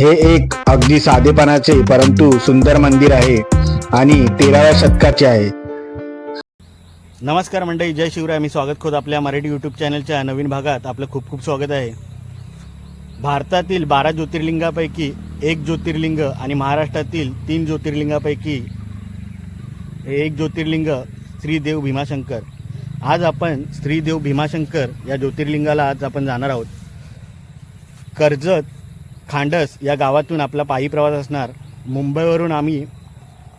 हे एक अगदी साधेपणाचे परंतु सुंदर मंदिर आहे आणि तेराव्या शतकाचे आहे. नमस्कार मंडळी जय शिवराय. मी स्वागत खोत आपल्या मराठी यूट्यूब चॅनलच्या नवीन भागात. आपलं खूप खूप स्वागत आहे. भारतातील बारा ज्योतिर्लिंगापैकी एक ज्योतिर्लिंग आणि महाराष्ट्रातील तीन ज्योतिर्लिंगापैकी एक ज्योतिर्लिंग श्रीदेव भीमाशंकर. आज आपण श्रीदेव भीमाशंकर या ज्योतिर्लिंगाला आज आपण जाणार आहोत. कर्जत खांडस या गावातून आपला पायी प्रवास असणार. मुंबईवरून आम्ही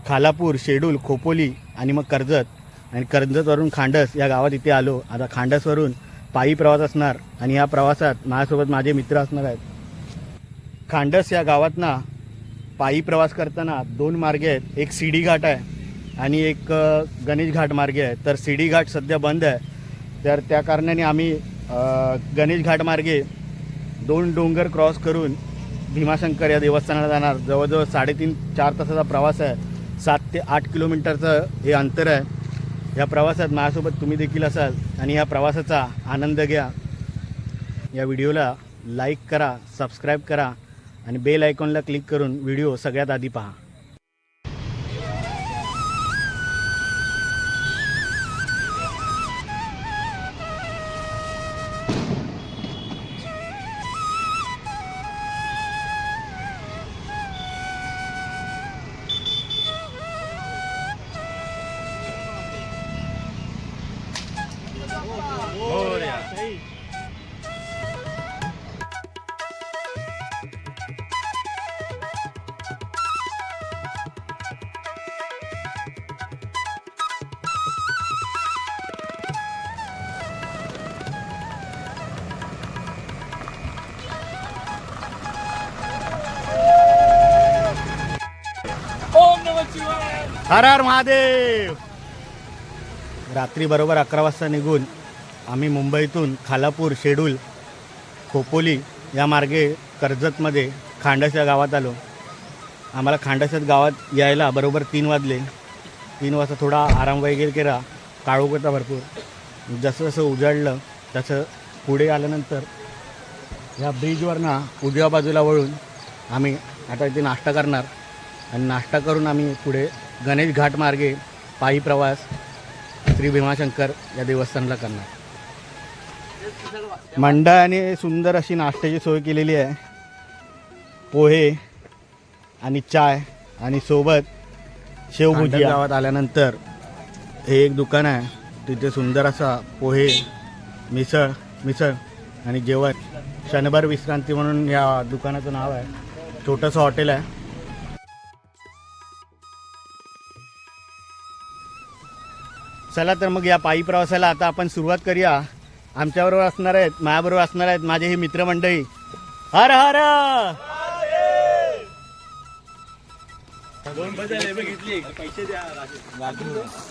खालापूर शेडूल खोपोली आणि मग कर्जत आणि कर्जतवरून खांडस या गावात इथे आलो. आता खांडसवरून पायी प्रवास असणार आणि या प्रवासात माझ्यासोबत माझे मित्र असणार आहेत. खांडस या गावातना पायी प्रवास करताना दोन मार्गे आहेत. एक सीडी घाट आहे आणि एक गणेश घाट मार्गे आहे. तर सिडी घाट सध्या बंद आहे. तर त्या कारणाने आम्ही गणेश घाट मार्गे दोन डोंगर क्रॉस करून भीमाशंकर या देवस्थानाला जाणार. जवळजवळ साडेतीन चार तासाचा प्रवास आहे. सात ते आठ किलोमीटरचं हे अंतर आहे. या प्रवासात माझ्यासोबत तुम्ही देखील असाल आणि या प्रवासाचा आनंद घ्या. या व्हिडिओला लाईक करा सबस्क्राईब करा आणि बेल आयकॉनला क्लिक करून व्हिडिओ सगळ्यात आधी पहा. हर हर महादेव. रात्री बरोबर अकरा वाजता निघून आम्ही मुंबईतून खालापूर शेडूल खोपोली या मार्गे कर्जतमध्ये खांडस या गावात आलो. आम्हाला खांडसात गावात यायला बरोबर तीन वाजले. तीन वाजता थोडा आराम वगैरे केला. काळोख होता भरपूर. जसं जसं उजाडलं तसं पुढे आल्यानंतर या ब्रिजवरनं उजव्या बाजूला वळून आम्ही आता इथे नाश्ता करणार. आणि नाश्ता करून आम्ही पुढे गणेश घाट मार्गे पायी प्रवास श्री भीमाशंकर या देवस्थानला करणार. मंडळाने सुंदर अशी नाश्त्याची सोय केलेली आहे. पोहे आणि चाय आणि सोबत शेवभुजी गावात आल्यानंतर हे एक दुकान आहे. तिथे सुंदर असा पोहे मिसळ मिसळ आणि जेवण. शनिवार विश्रांती म्हणून या दुकानाचं नाव आहे. छोटंसं हॉटेल आहे. चला तर मग या पायी प्रवासाला आता आपण सुरुवात करूया. आमच्याबरोबर असणार आहेत माझ्याबरोबर असणार आहेत माझे हे मित्रमंडळी. हर हर!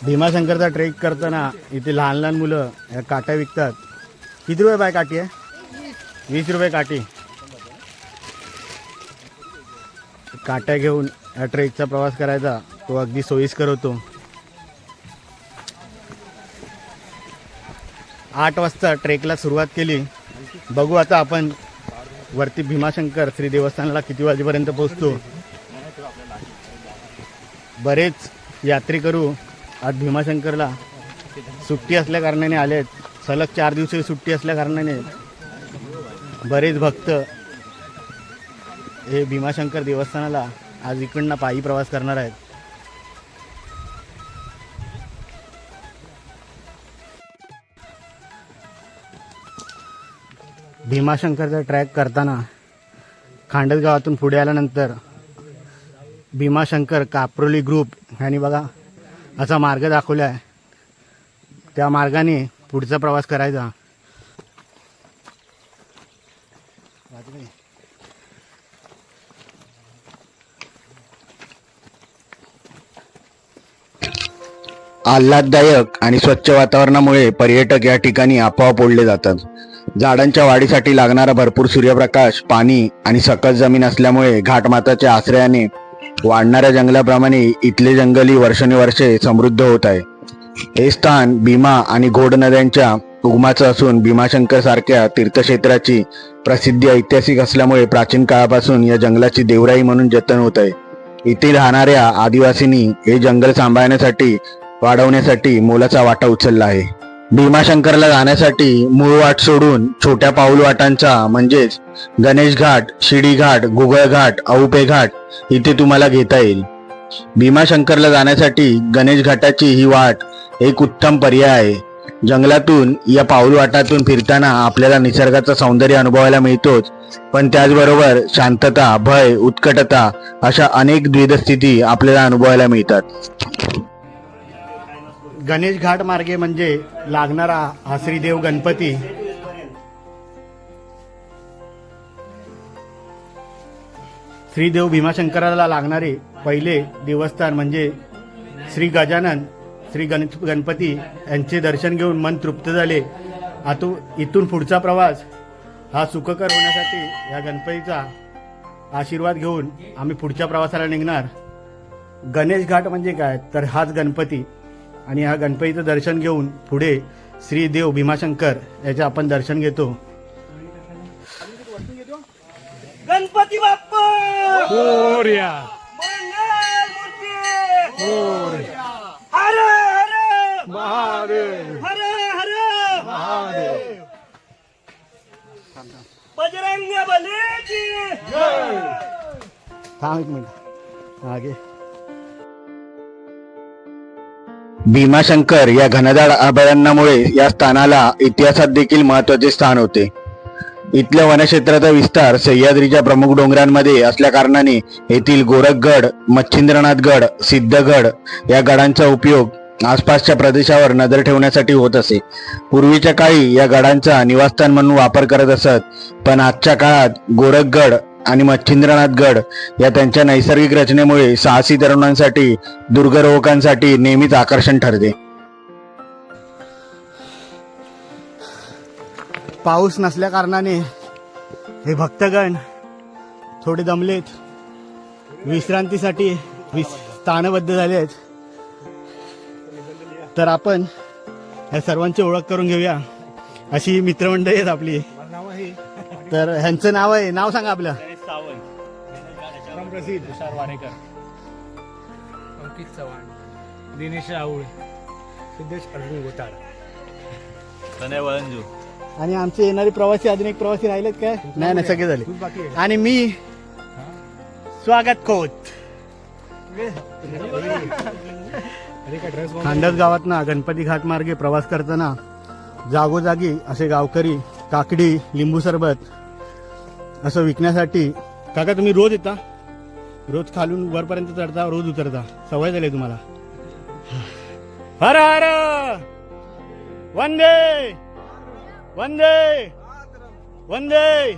भीमाशंकरचा ट्रेक करताना इथे लहान लहान मुलं काट्या विकतात. किती रुपये बाय काठी आहे? वीस रुपये काठी. काट्या घेऊन या ट्रेकचा प्रवास करायचा तो अगदी सोयीस्कर होतो. आठ वाजता ट्रेकला सुरुवात केली. बघू आता आपण वरती भीमाशंकर श्री देवस्थानाला किती वाजेपर्यंत पोहोचतो. बरेच यात्री करू आज भीमाशंकरला. सुट्टी असल्या कारणाने आले सलग चार दिवसाची सुट्टी असल्या कारणाने बरेच भक्त हे भीमाशंकर देवस्थानाला आज इकडनं पायी प्रवास करणार आहेत. भीमाशंकरचा ट्रॅक करताना खांडस गावातून पुढे आल्यानंतर भीमाशंकर काप्रोली ग्रुप ह्यांनी बघा असा मार्ग दाखवला आहे त्या मार्गाने पुढचा प्रवास करायचा. आल्हाददायक आणि स्वच्छ वातावरणामुळे पर्यटक या ठिकाणी आपोआप ओढले जातात. झाडांच्या वाढीसाठी लागणारा भरपूर सूर्यप्रकाश पाणी आणि सकस जमीन असल्यामुळे घाटमाताच्या आश्रयाने वाढणाऱ्या जंगलाप्रमाणे इथले जंगली वर्षानुवर्षे समृद्ध होत आहे. हे स्थान भीमा आणि घोड नद्यांच्या उगमाचं असून भीमाशंकर सारख्या तीर्थक्षेत्राची प्रसिद्धी ऐतिहासिक असल्यामुळे प्राचीन काळापासून या जंगलाची देवराई म्हणून जतन होत आहे. इथे राहणाऱ्या आदिवासींनी हे जंगल सांभाळण्यासाठी वाढवण्यासाठी मोलाचा वाटा उचलला आहे. भीमाशंकरला जाण्यासाठी मूळ वाट सोडून छोट्या पाऊल वाटांचा म्हणजेच गणेश घाट शिडी घाट गुगळ घाट औपे घाट इथे तुम्हाला घेता येईल. भीमाशंकरला जाण्यासाठी गणेश घाटाची ही वाट एक उत्तम पर्याय आहे. जंगलातून या पाऊल वाटातून फिरताना आपल्याला निसर्गाचं सौंदर्य अनुभवायला मिळतोच. पण त्याचबरोबर शांतता भय उत्कटता अशा अनेक द्विधस्थिती आपल्याला अनुभवायला मिळतात. गणेश घाट मार्गे म्हणजे लागणारा हा श्रीदेव गणपती. श्रीदेव भीमाशंकराला लागणारे पहिले देवस्थान म्हणजे श्री गजानन श्री गण गणपती यांचे दर्शन घेऊन मन तृप्त झाले. आतू इथून पुढचा प्रवास हा सुखकर होण्यासाठी या गणपतीचा आशीर्वाद घेऊन आम्ही पुढच्या प्रवासाला निघणार. गणेश घाट म्हणजे काय? तर हाच गणपती. आणि ह्या गणपतीचं दर्शन घेऊन पुढे श्री देव भीमाशंकर याचे आपण दर्शन घेतो. गणपती बाप्पा! मोरया मंगलमूर्ती! हर हर! महादेव! हर हर! महादेव! बजरंग बलीची थांब एक मिनिट. आगे भीमाशंकर या घनदाड अभयारण्यामुळे या स्थानाला इतिहासात देखील महत्त्वाचे स्थान होते. इथल्या वनक्षेत्राचा विस्तार सह्याद्रीच्या प्रमुख डोंगरांमध्ये असल्या कारणाने येथील गोरखगड मच्छिंद्रनाथगड सिद्धगड या गडांचा उपयोग आसपासच्या प्रदेशावर नजर ठेवण्यासाठी होत असे. पूर्वीच्या काळी या गडांचा निवासस्थान म्हणून वापर करत असत पण आजच्या काळात गोरखगड आणि मच्छिंद्रनाथ गड या त्यांच्या नैसर्गिक रचनेमुळे साहसी तरुणांसाठी दुर्गरोहकांसाठी नेहमीच आकर्षण ठरते. पाऊस नसल्या कारणाने हे भक्तगण थोडे दमलेत. विश्रांतीसाठी विस स्थानबद्ध झाले आहेत तर आपण या सर्वांची ओळख करून घेऊया. अशी मित्रमंडळी आहेत आपली. तर ह्यांचं नाव आहे नाव सांगा आपलं. प्रसिद्ध तुषार वारेकर अंकित चव्हाण. दिनेश राऊळ. सिद्धेश अर्जुन गोताळ. वळंजू आणि आमचे येणारे प्रवासी अजून एक प्रवासी राहिलेत काय? नाही नाही सगळे झाले. खूप बाकी आहे. आणि मी स्वागत ड्रेस खांडस गावात ना गणपती घाट मार्गे प्रवास करताना जागोजागी असे गावकरी काकडी लिंबू सरबत असं विकण्यासाठी काका तुम्ही रोज येता? रोज खालून वरपर्यंत चढता रोज उतरता. सवय झाली तुम्हाला. हर हर! वंदे! वंदे! वंदे!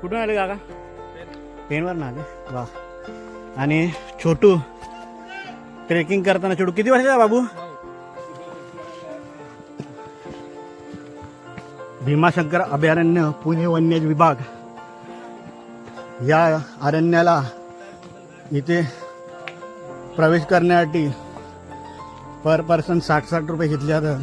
कुठून आले काका? पेनवर ना आले. वा. आणि छोटू ट्रेकिंग करताना छोटू किती वर्षाचा बाबू? भीमाशंकर अभयारण्य पुणे वन्य विभाग. या अरण्याला इथे प्रवेश करण्यासाठी पर पर्सन साठ साठ रुपये घेतले जातात.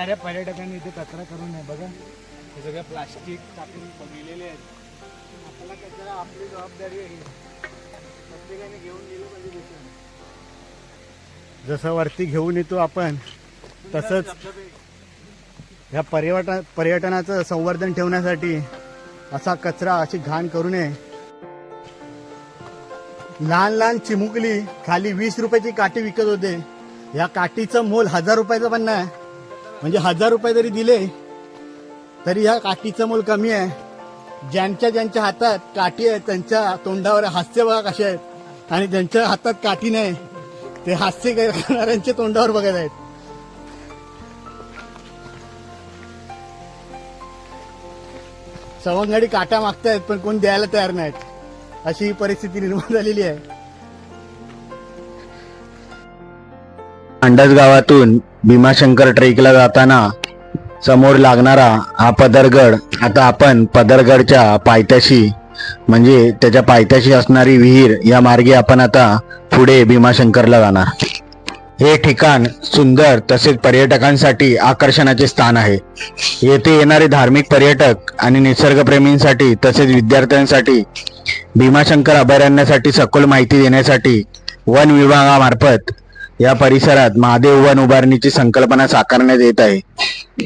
येणाऱ्या पर्यटकांनी इथे कचरा करू नये. बघा हे सगळं प्लास्टिक टाकून लिहिलेले आहेत. आपला कचरा आपली जबाबदारी आहे. प्रत्येकाने घेऊन गेलं पाहिजे जसं वरती घेऊन येतो आपण तसंच या पर्यटन पर्यटनाचं संवर्धन ठेवण्यासाठी असा कचरा अशी घाण करू नये. लहान लहान चिमुकली खाली वीस रुपयाची काठी विकत होते. या काठीचं मोल हजार रुपयाचं पण नाही. म्हणजे हजार रुपये जरी दिले तरी ह्या काठीचं मोल कमी आहे. ज्यांच्या ज्यांच्या हातात काठी आहे त्यांच्या तोंडावर हास्य बघा कसे आहेत. आणि ज्यांच्या हातात काठी नाही ते हास्य करणाऱ्यांच्या तोंडावर बघत आहेत. सवंगडी काटा मागतायत पण कोण द्यायला तयार नाहीत. अशी ही परिस्थिती निर्माण झालेली आहे. अंडस गावातून भीमाशंकर ट्रेकला जाताना समोर लागणारा हा पदरगड आता आपण पदरगडच्या पायथ्याशी म्हणजे त्याच्या पायथ्याशी असणारी विहीर या मार्गे आपण आता पुढे भीमाशंकरला जाणार. हे ठिकाण सुंदर तसेच पर्यटकांसाठी आकर्षणाचे स्थान आहे. येथे येणारे धार्मिक पर्यटक आणि निसर्गप्रेमींसाठी तसेच विद्यार्थ्यांसाठी भीमाशंकर अभयारण्यासाठी सखोल माहिती देण्यासाठी वन विभागामार्फत या परिसरात महादेव वन उभारणीची संकल्पना साकारण्यात येत आहे.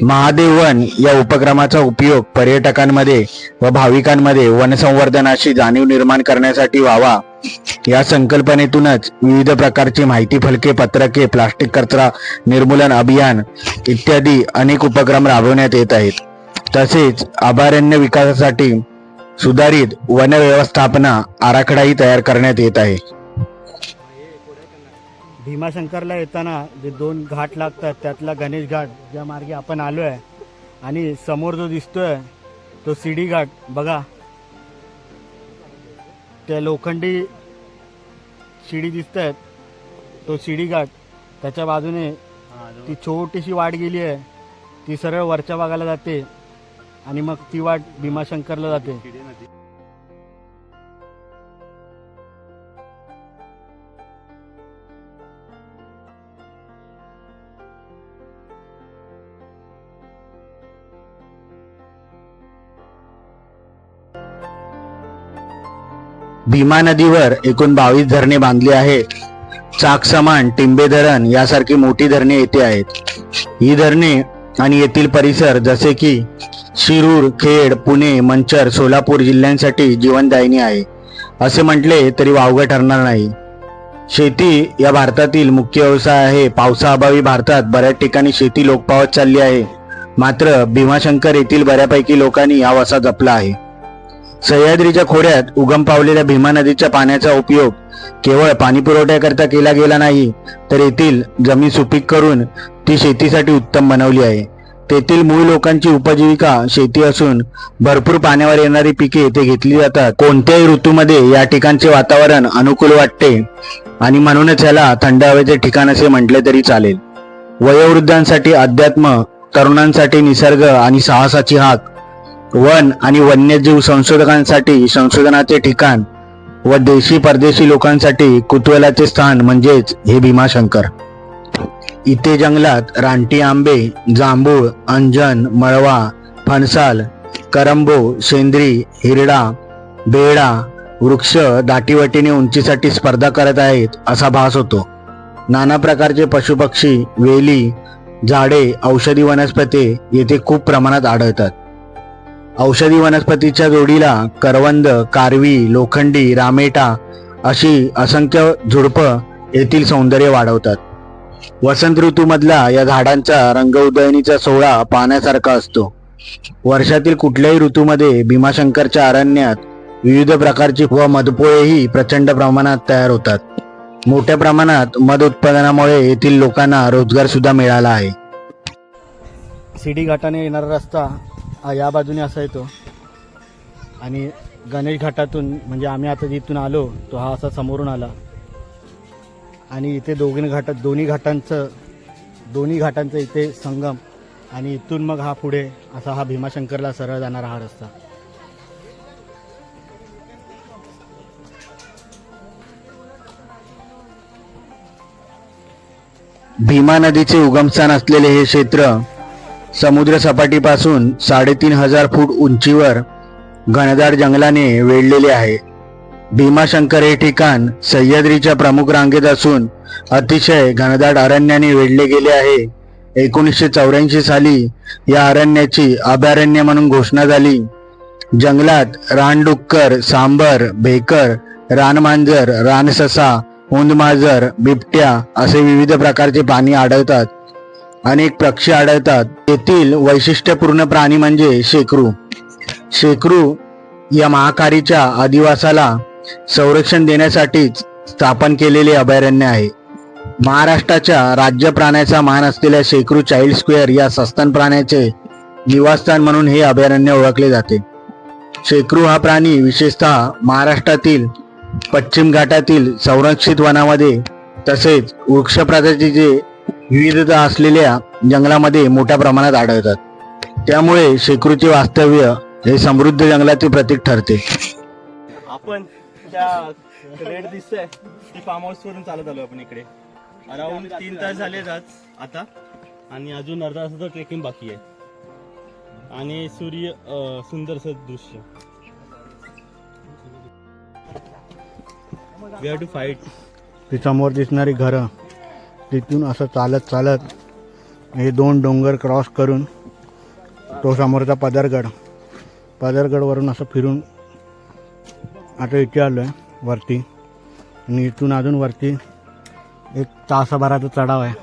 महादेव वन या उपक्रमाचा उपयोग पर्यटकांमध्ये व भाविकांमध्ये वनसंवर्धनाची जाणीव निर्माण करण्यासाठी व्हावा. या संकल्पनेतूनच विविध प्रकारची माहिती फलके पत्रके प्लास्टिक कचरा निर्मूलन अभियान इत्यादी अनेक उपक्रम राबवण्यात येत आहेत. तसेच अभयारण्य विकासासाठी सुधारित वन व्यवस्थापना आराखडाही तयार करण्यात येत आहे. भीमाशंकरला येताना जे दोन घाट लागतात त्यातला गणेश घाट ज्या मार्गे आपण आलो आहे आणि समोर जो दिसतोय तो सिडी घाट. बघा. त्या लोखंडी शिडी दिसत आहेत तो शिडी घाट. त्याच्या बाजूने ती छोटीशी वाट गेली आहे. ती सरळ वरच्या भागाला जाते आणि मग ती वाट भीमाशंकरला जाते. भीमा नदीवर एकूण बावीस धरणे बांधली आहेत. चाकसमान टिंबे धरण यासारखी मोठी धरणे येथे आहेत. ही धरणे आणि येथील परिसर जसे की शिरूर खेड पुणे मंचर सोलापूर जिल्ह्यांसाठी जीवनदायिनी आहे. असे म्हटले तरी वावगं ठरणार नाही. शेती या भारतातील मुख्य व्यवसाय आहे. पावसाअभावी भारतात बऱ्याच ठिकाणी शेती लोकपावत चालली आहे. मात्र भीमाशंकर येथील बऱ्यापैकी लोकांनी हा वसा जपला आहे. सह्याद्रीच्या खोऱ्यात उगम पावलेल्या भीमा नदीच्या पाण्याचा उपयोग केवळ पाणी पुरवठ्याकरता केला गेला नाही तर येथील जमीन सुपीक करून ती शेतीसाठी उत्तम बनवली आहे. तेथील मूळ लोकांची उपजीविका शेती असून भरपूर पाण्यावर येणारी पिके येथे घेतली जातात. कोणत्याही ऋतूमध्ये या ठिकाणचे वातावरण अनुकूल वाटते आणि म्हणूनच याला थंड हवेचे ठिकाण असे म्हटले तरी चालेल. वयोवृद्धांसाठी अध्यात्म तरुणांसाठी निसर्ग आणि साहसाची हाक वन आणि वन्यजीव संशोधकांसाठी संशोधनाचे ठिकाण व देशी परदेशी लोकांसाठी कुतूहलाचे स्थान म्हणजेच हे भीमाशंकर. इथे जंगलात रानटी आंबे जांभूळ अंजन मळवा फणसाल करंबो शेंद्री हिरडा बेडा वृक्ष दाटीवाटीने उंचीसाठी स्पर्धा करत आहेत असा भास होतो. नाना प्रकारचे पशुपक्षी वेली झाडे औषधी वनस्पती येथे खूप प्रमाणात आढळतात. औषधी वनस्पतीच्या जोडीला करवंद कारवी लोखंडी रामेटा अशी असंख्य झुडपं येथील सौंदर्य वाढवतात. वसंत ऋतूमधला या झाडांचा रंग उदयनीचा सोहळा पाहण्यासारखा असतो. वर्षातील कुठल्याही ऋतूमध्ये भीमाशंकरच्या अरण्यात विविध प्रकारची व मधपोळेही प्रचंड प्रमाणात तयार होतात. मोठ्या प्रमाणात मध उत्पादनामुळे येथील लोकांना रोजगार सुद्धा मिळाला आहे. शिडी घाटाने येणारा रस्ता या बाजूने असा येतो. आणि गणेश घाटातून म्हणजे आम्ही आता जिथून आलो तो हा असा समोरून आला. आणि इथे दोघी घाटात दोन्ही घाटांचं दोन्ही घाटांचं इथे संगम. आणि इथून मग हा पुढे असा हा भीमाशंकरला सरळ जाणारा हा रस्ता. भीमा नदीचे उगमस्थान असलेले हे क्षेत्र समुद्रसपाटीपासून साडेतीन हजार फूट उंचीवर घनदाट जंगलाने वेढलेले आहे. भीमाशंकर हे ठिकाण सह्याद्रीच्या प्रमुख रांगेत असून अतिशय घनदाट अरण्याने वेढले गेले आहे. एकोणीसशे चौऱ्याऐंशी साली या अरण्याची अभयारण्य म्हणून घोषणा झाली. जंगलात रानडुक्कर सांबर भेकर रानमांजर रानससा उंदमाजर बिबट्या असे विविध प्रकारचे प्राणी आढळतात. अनेक पक्षी आढळतात. तेथील वैशिष्ट्यपूर्ण प्राणी म्हणजे शेकरू. शेकरू या महाकारीच्या अधिवासाला संरक्षण देण्यासाठीच स्थापन केलेले अभयारण्य आहे. महाराष्ट्राच्या राज्य प्राण्याचा मान असलेल्या शेकरू चाइल्ड स्क्वेअर या सस्तन प्राण्याचे निवासस्थान म्हणून हे अभयारण्य ओळखले जाते. शेकरू हा प्राणी विशेषतः महाराष्ट्रातील पश्चिम घाटातील संरक्षित वनामध्ये तसेच वृक्ष प्रजातीचे विविधता असलेल्या जंगलामध्ये मोठ्या प्रमाणात आढळतात. त्यामुळे शेकरूचे वास्तव्य हे समृद्ध जंगलाचे प्रतीक ठरते. आपण त्या रेड दिसतंय. ती फार्म हाऊस वरून चालत आलो आपण इकडे. अराऊंड तीन तास झाले आज आता. आणि अजून अर्धा तासाचं ट्रेकिंग बाकी आहे. आणि सूर्य अं, सुंदरसं दृश्य. वी हॅव टू फाईट ती समोर दिसणारी घरं. तिथून असं चालत चालत हे दोन डोंगर क्रॉस करून तो समोरचा पदरगड पदरगडवरून असं फिरून आता इथे आलो आहे वरती. आणि इथून अजून वरती एक तासाभराचा चढाव आहे.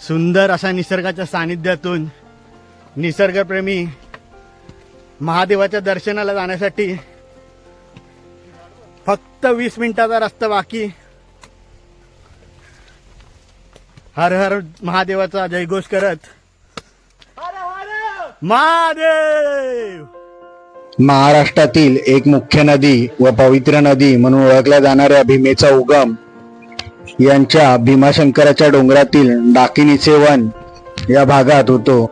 सुंदर अशा निसर्गाच्या सानिध्यातून निसर्गप्रेमी महादेवाच्या दर्शनाला जाण्यासाठी फक्त वीस मिनिटाचा रस्ता बाकी. हर हर महादेवाचा जयघोष करत. महादेव! महाराष्ट्रातील एक मुख्य नदी व पवित्र नदी म्हणून ओळखल्या जाणाऱ्या भीमेचा उगम यांच्या भीमाशंकराच्या डोंगरातील डाकिनीचे वन या भागात होतो.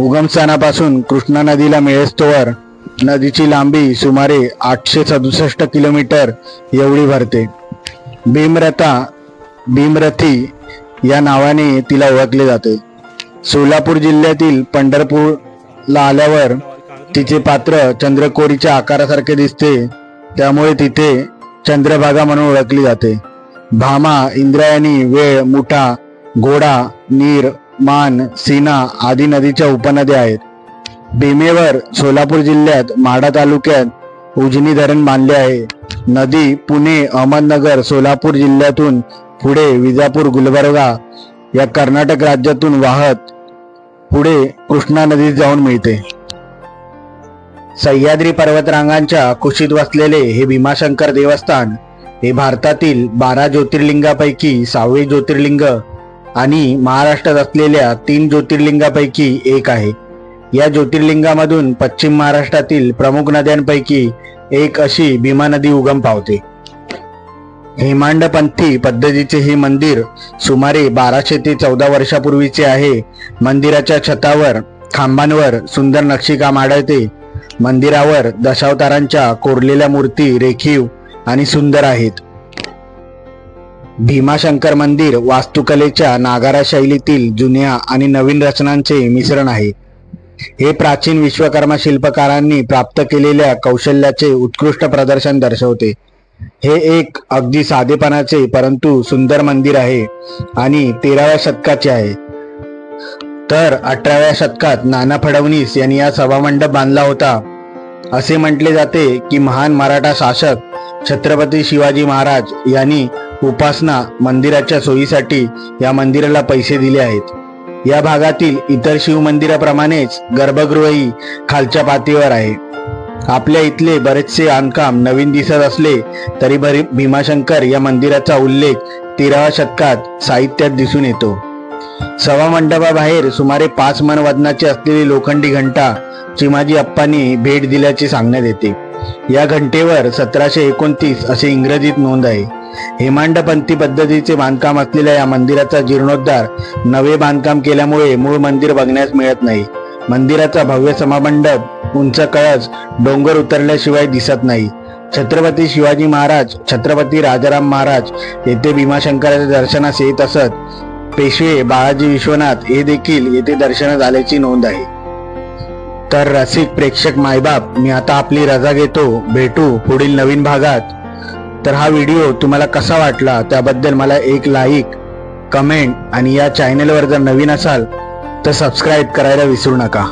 उगमस्थानापासून कृष्णा नदीला मिळेस्तोवर नदीची लांबी सुमारे आठशे सदुसष्ट किलोमीटर एवढी भरते. भीमरथा भीमरथी या नावाने तिला ओळखले जाते. सोलापूर जिल्ह्यातील पंढरपूरला आल्यावर तिचे पात्र चंद्रकोरीच्या आकारासारखे दिसते. त्यामुळे तिथे चंद्रभागा म्हणून ओळखली जाते. भामा इंद्रायणी वेळ मुठा घोडा नीर मान सीना आदी नदीच्या उपनद्या आहेत. भीमेवर सोलापूर जिल्ह्यात माढा तालुक्यात उजनी धरण बांधले आहे. नदी पुणे अहमदनगर सोलापूर जिल्ह्यातून पुढे विजापूर गुलबर्गा या कर्नाटक राज्यातून वाहत पुढे कृष्णा नदीत जाऊन मिळते. सह्याद्री पर्वतरांगांच्या कुशीत वसलेले हे भीमाशंकर देवस्थान हे भारतातील बारा ज्योतिर्लिंगापैकी सहावे ज्योतिर्लिंग आणि महाराष्ट्रात असलेल्या तीन ज्योतिर्लिंगापैकी एक आहे. या ज्योतिर्लिंगामधून पश्चिम महाराष्ट्रातील प्रमुख नद्यांपैकी एक अशी भीमा नदी उगम पावते. हेमांडपंथी पद्धतीचे हे मंदिर सुमारे बाराशे ते चौदा वर्षापूर्वीचे आहे. मंदिराच्या छतावर खांबांवर सुंदर नक्षीकाम आढळते. मंदिरावर दशावतारांच्या कोरलेल्या मूर्ती रेखीव आणि सुंदर आहेत. भीमाशंकर मंदिर वास्तुकलेच्या नागारा शैलीतील जुन्या आणि नवीन रचनांचे मिश्रण आहे. हे प्राचीन विश्वकर्मा शिल्पकारांनी प्राप्त केलेल्या कौशल्याचे उत्कृष्ट प्रदर्शन दर्शवते. हे एक अगदी साधेपणाचे परंतु सुंदर मंदिर आहे आणि तेराव्या शतकाचे आहे. तर अठराव्या शतकात नाना फडणवीस यांनी या सभामंडप बांधला होता. असे म्हटले जाते की महान मराठा शासक छत्रपती शिवाजी महाराज यांनी उपासना मंदिराच्या सोयीसाठी या मंदिराला पैसे दिले आहेत. या भागातील इतर शिव मंदिराप्रमाणेच गर्भगृहही खालच्या पातळीवर आहे. आपल्या इथले बरेचसे बांधकाम नवीन दिसत असले तरी बरी भीमाशंकर या मंदिराचा उल्लेख तेराव्या शतकात साहित्यात दिसून येतो. सभा मंडपाबाहेर सुमारे पाच मन वजनाची असलेली लोखंडी घंटा चिमाजी अप्पांनी भेट दिल्याचे सांगण्यात येते. या घंटेवर सतराशे एकोणतीस असे इंग्रजीत नोंद आहे. हेमांडपंथी पद्धतीचे बांधकाम असलेल्या या मंदिराचा जीर्णोद्धार नवे बांधकाम केल्यामुळे मूळ मंदिर बघण्यास मिळत नाही. मंदिराचा भव्य समामंडप उंच कळस डोंगर उतरल्याशिवाय दिसत नाही. छत्रपती शिवाजी महाराज छत्रपती राजाराम महाराज येथे भीमाशंकराच्या दर्शनास येत असत. पेशवे बाळाजी विश्वनाथ हे देखील येथे दर्शनास आल्याची नोंद आहे. तर रसिक प्रेक्षक मायबाप मी आता आपली रजा घेतो. भेटू पुढील नवीन भागात. तर हा व्हिडिओ तुम्हाला कसा वाटला त्याबद्दल मला एक लाईक कमेंट आणि या चॅनेलवर जर नवीन असाल तर सबस्क्राईब करायला विसरू नका.